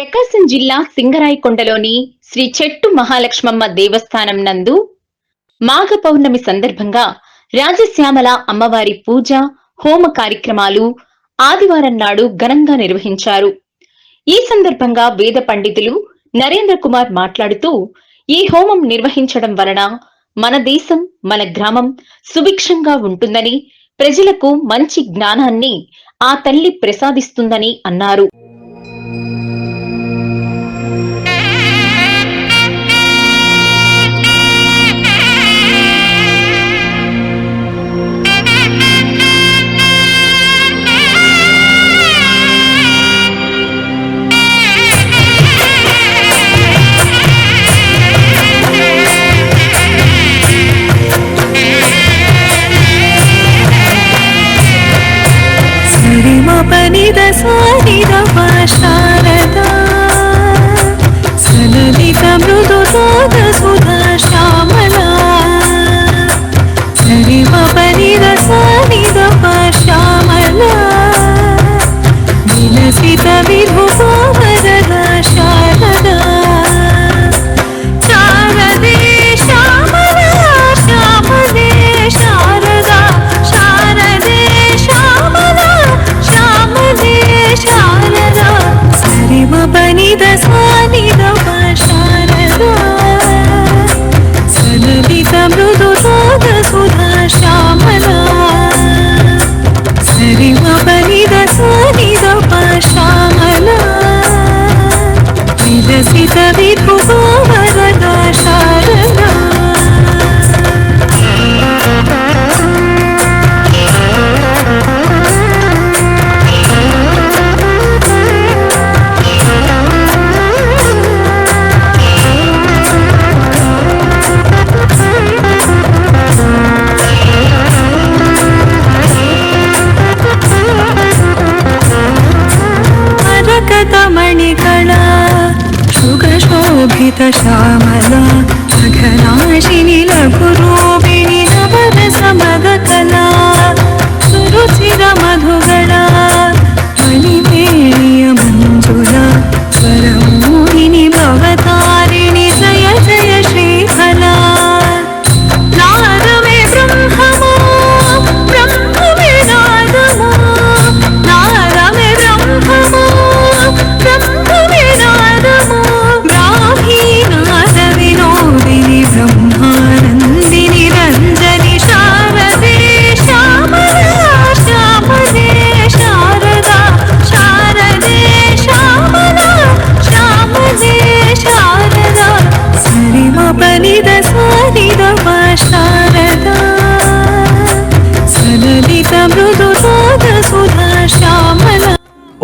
ప్రకాశం జిల్లా సింగరాయకొండలోని శ్రీ చెట్టు మహాలక్ష్మమ్మ దేవస్థానం నందు మాఘ పౌర్ణమి సందర్భంగా రాజశ్యామల అమ్మవారి పూజ హోమ కార్యక్రమాలు ఆదివారం నాడు ఘనంగా నిర్వహించారు. ఈ సందర్భంగా వేద పండితులు నరేంద్ర కుమార్ మాట్లాడుతూ ఈ హోమం నిర్వహించడం వలన మన దేశం మన గ్రామం సుభిక్షంగా ఉంటుందని ప్రజలకు మంచి జ్ఞానాన్ని ఆ తల్లి ప్రసాదిస్తుందని అన్నారు. सारी रा भाषा Sabi. Pa- శ్వేత శ్యామల సఘనాశిని లఘురు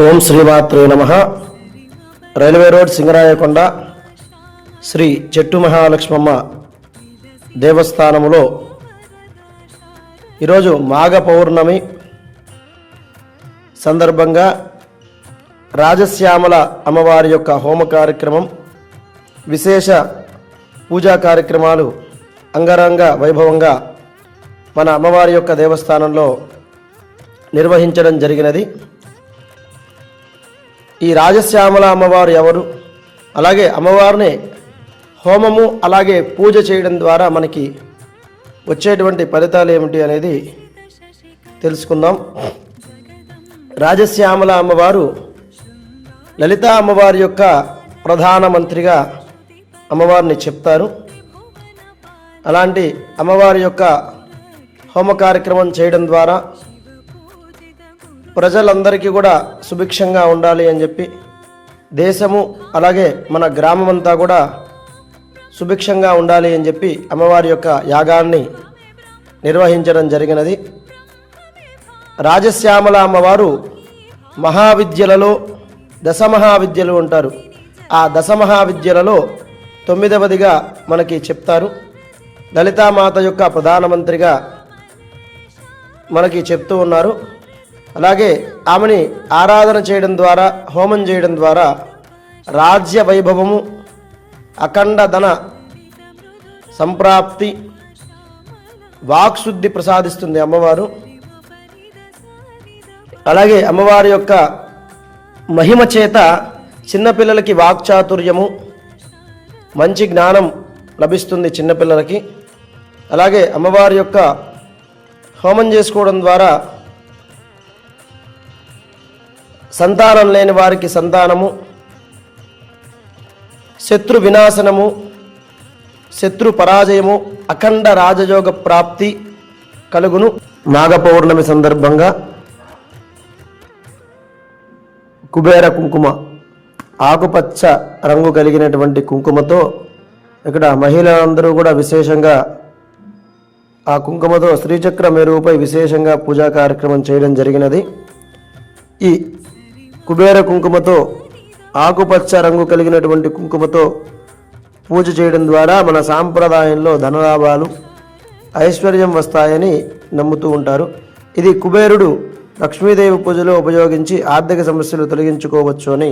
ఓం శ్రీమాత్రే నమ. రైల్వే రోడ్ సింగరాయకొండ శ్రీ చెట్టు మహాలక్ష్మమ్మ దేవస్థానములో ఈరోజు మాఘ పౌర్ణమి సందర్భంగా రాజశ్యామల అమ్మవారి యొక్క హోమ కార్యక్రమం విశేష పూజా కార్యక్రమాలు అంగరంగ వైభవంగా మన అమ్మవారి యొక్క దేవస్థానంలో నిర్వహించడం జరిగినది. ఈ రాజశ్యామల అమ్మవారు ఎవరు? అలాగే అమ్మవారిని హోమము అలాగే పూజ చేయడం ద్వారా మనకి వచ్చేటువంటి ఫలితాలు ఏమిటి అనేది తెలుసుకుందాం. రాజశ్యామల అమ్మవారు లలిత అమ్మవారి యొక్క ప్రధానమంత్రిగా అమ్మవారిని చెప్తారు. అలాంటి అమ్మవారి యొక్క హోమ కార్యక్రమం చేయడం ద్వారా ప్రజలందరికీ కూడా సుభిక్షంగా ఉండాలి అని చెప్పి దేశము అలాగే మన గ్రామం అంతా కూడా సుభిక్షంగా ఉండాలి అని చెప్పి అమ్మవారి యొక్క యాగాన్ని నిర్వహించడం జరిగినది. రాజశ్యామల అమ్మవారు మహావిద్యలలో దశమహావిద్యలు ఉంటారు. ఆ దశమహావిద్యలలో తొమ్మిదవదిగా మనకి చెప్తారు. దళితామాత యొక్క ప్రధానమంత్రిగా మనకి చెప్తూ ఉన్నారు. అలాగే ఆమెని ఆరాధన చేయడం ద్వారా హోమం చేయడం ద్వారా రాజ్య వైభవము అఖండ ధన సంప్రాప్తి వాక్శుద్ధి ప్రసాదిస్తుంది అమ్మవారు. అలాగే అమ్మవారి యొక్క మహిమ చేత చిన్నపిల్లలకి వాక్చాతుర్యము మంచి జ్ఞానం లభిస్తుంది చిన్నపిల్లలకి అలాగే అమ్మవారి యొక్క హోమం చేసుకోవడం ద్వారా సంతానం లేని వారికి సంతానము శత్రు వినాశనము శత్రు పరాజయము అఖండ రాజయోగ ప్రాప్తి కలుగును. నాగపౌర్ణమి సందర్భంగా కుబేర కుంకుమ ఆకుపచ్చ రంగు కలిగినటువంటి కుంకుమతో ఇక్కడ మహిళలందరూ కూడా విశేషంగా ఆ కుంకుమతో శ్రీచక్ర మెరుగుపై విశేషంగా పూజా కార్యక్రమం చేయడం జరిగినది. ఈ కుబేర కుంకుమతో ఆకుపచ్చ రంగు కలిగినటువంటి కుంకుమతో పూజ చేయడం ద్వారా మన సాంప్రదాయంలో ధనలాభాలు ఐశ్వర్యం వస్తాయని నమ్ముతూ ఉంటారు. ఇది కుబేరుడు లక్ష్మీదేవి పూజలో ఉపయోగించి ఆర్థిక సమస్యలు తొలగించుకోవచ్చు అని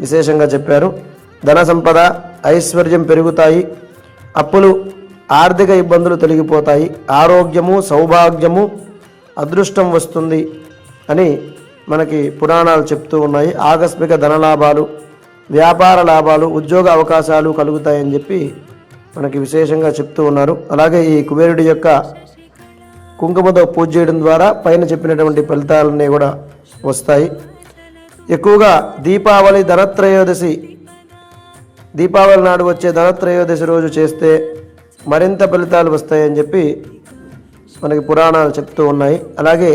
విశేషంగా చెప్పారు. ధన సంపద ఐశ్వర్యం పెరుగుతాయి. అప్పులు ఆర్థిక ఇబ్బందులు తొలగిపోతాయి. ఆరోగ్యము సౌభాగ్యము అదృష్టం వస్తుంది అని మనకి పురాణాలు చెప్తూ ఉన్నాయి. ఆకస్మిక ధనలాభాలు వ్యాపార లాభాలు ఉద్యోగ అవకాశాలు కలుగుతాయని చెప్పి మనకి విశేషంగా చెప్తూ ఉన్నారు. అలాగే ఈ కుబేరుడి యొక్క కుంకుమతో పూజ చేయడం ద్వారా పైన చెప్పినటువంటి ఫలితాలన్నీ కూడా వస్తాయి. ఎక్కువగా దీపావళి ధనత్రయోదశి దీపావళి నాడు వచ్చే ధనత్రయోదశి రోజు చేస్తే మరింత ఫలితాలు వస్తాయని చెప్పి మనకి పురాణాలు చెప్తూ ఉన్నాయి. అలాగే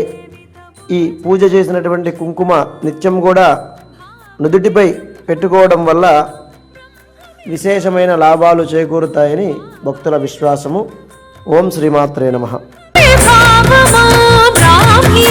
ఈ పూజ చేసినటువంటి కుంకుమ నిత్యం కూడా నుదుటిపై పెట్టుకోవడం వల్ల విశేషమైన లాభాలు చేకూరుతాయని భక్తుల విశ్వాసము. ఓం శ్రీమాత్రే నమ. బ్రాహ్మీ